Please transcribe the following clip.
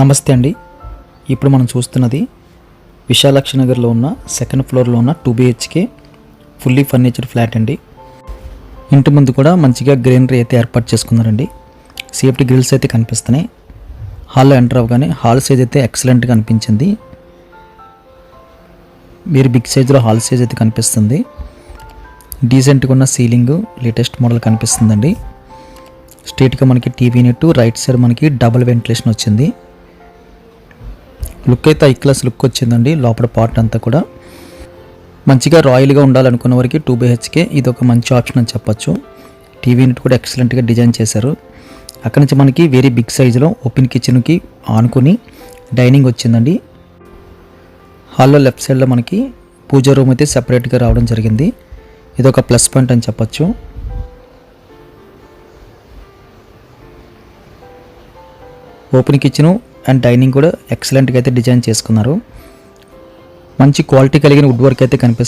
నమస్తే అండి. ఇప్పుడు మనం చూస్తున్నది విశాలక్ష నగర్లో ఉన్న సెకండ్ ఫ్లోర్లో ఉన్న two BHK fully furniture flat అండి. ఇంటి ముందు కూడా మంచిగా గ్రీనరీ అయితే ఏర్పాటు చేసుకున్నారండి. సేఫ్టీ గ్రిల్స్ అయితే కనిపిస్తున్నాయి. హాల్లో ఎంటర్ అవ్వగానే హాల్ సైజ్ అయితే ఎక్సలెంట్గా అనిపించింది మీరు బిగ్ సైజ్లో హాల్ సైజ్ అయితే కనిపిస్తుంది. డీసెంట్గా ఉన్న సీలింగ్ లేటెస్ట్ మోడల్ కనిపిస్తుందండి. స్ట్రేట్గా మనకి టీవీ నెట్ రైట్ సైడ్ మనకి డబుల్ వెంటిలేషన్ వచ్చింది. లుక్ అయితే ఐ క్లాస్ లుక్ వచ్చిందండి లోపల పార్ట్ అంతా కూడా. మంచిగా రాయల్గా ఉండాలనుకున్న వారికి టూ బిహెచ్కే ఇది ఒక మంచి ఆప్షన్ అని చెప్పొచ్చు. టీవీ యూనిట్ కూడా ఎక్సలెంట్గా డిజైన్ చేశారు. అక్కడ నుంచి మనకి వెరీ బిగ్ సైజులో ఓపెన్ కిచెన్కి ఆనుకొని డైనింగ్ వచ్చిందండి. హాల్లో లెఫ్ట్ సైడ్లో మనకి పూజ రూమ్ అయితే సెపరేట్గా రావడం జరిగింది. ఇది ఒక ప్లస్ పాయింట్ అని చెప్పొచ్చు. ఓపెన్ కిచెను అండ్ డైనింగ్ కూడా ఎక్సలెంట్గా అయితే డిజైన్ చేసుకున్నారు. మంచి క్వాలిటీ కలిగిన వుడ్ వర్క్ అయితే కనిపిస్తుంది.